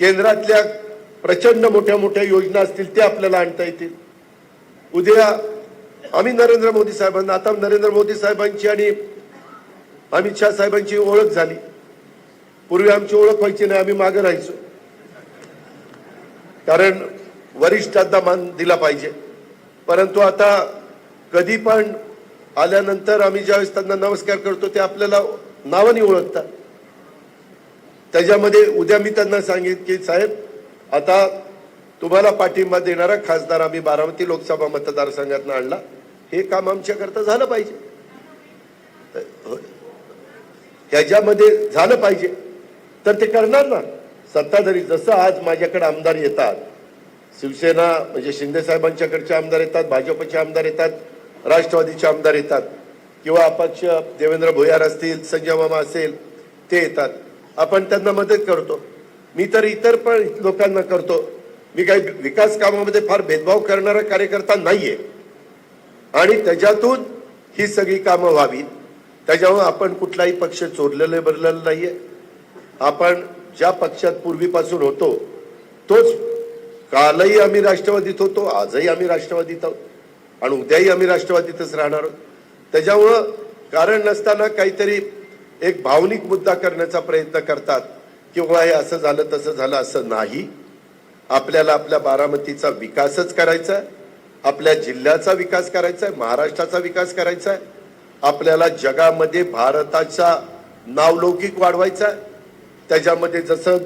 केंद्रातल्या प्रचंड मोठ्या मोठ्या योजना असतील त्या आपल्याला आणता येतील. उद्या आम्ही नरेंद्र मोदी साहेबांना आता नरेंद्र मोदी साहेबांची आणि अमित शहा साहेबांची ओळख झाली. पूर्वी आमची ओळख व्हायची नाही आम्ही मागे राहायचो. कारण वरिष्ठांना मान दिला पाहिजे. परंतु आता कधी पण आल्यानंतर आम्ही ज्यावेळेस त्यांना नमस्कार करतो ते आपल्याला नावाने ओळखतात. त्याच्यामध्ये उद्या मी त्यांना सांगेन की साहेब आता तुम्हाला पाठिंबा देणारा खासदार आम्ही बारामती लोकसभा मतदारसंघातून आणला. हे काम आमच्याकरता झालं पाहिजे. ह्याच्यामध्ये झालं पाहिजे. तर ते करणार ना? सत्ताधारी जसं आज माझ्याकडे आमदार येतात शिवसेना म्हणजे शिंदे साहेबांच्याकडचे आमदार येतात भाजपचे आमदार येतात राष्ट्रवादीचे आमदार येतात किंवा अपक्ष देवेंद्र भुयार असतील संजय मामा असेल ते येतात. आपण त्यांना मदत करतो. मी तर इतर पण लोकांना करतो. मी काही विकास कामामध्ये फार भेदभाव करणारा कार्यकर्ता नाहीये. आणि त्याच्यातून ही सगळी कामं व्हावी त्याच्यामुळे आपण कुठलाही पक्ष चोरलेले भरलेला नाहीये. आपण ज्या पक्षात पूर्वीपासून होतो तोच कालही आम्ही राष्ट्रवादीत होतो आजही आम्ही राष्ट्रवादीत आहोत. आणि उद्याही आम्ही राष्ट्रवादीतच राहणार आहोत. त्याच्यामुळं कारण नसताना काहीतरी एक भावनिक मुद्दा करण्याचा प्रयत्न करतात किंवा हे असं झालं तसं झालं असं नाही. आपल्याला आपल्या बारामतीचा विकासच करायचा आहे. आपल्या जिल्ह्याचा विकास करायचा आहे. महाराष्ट्राचा विकास करायचा आहे. आपल्याला जगामध्ये भारताचा नावलौकिक वाढवायचा आहे. त्याच्यामध्ये जसं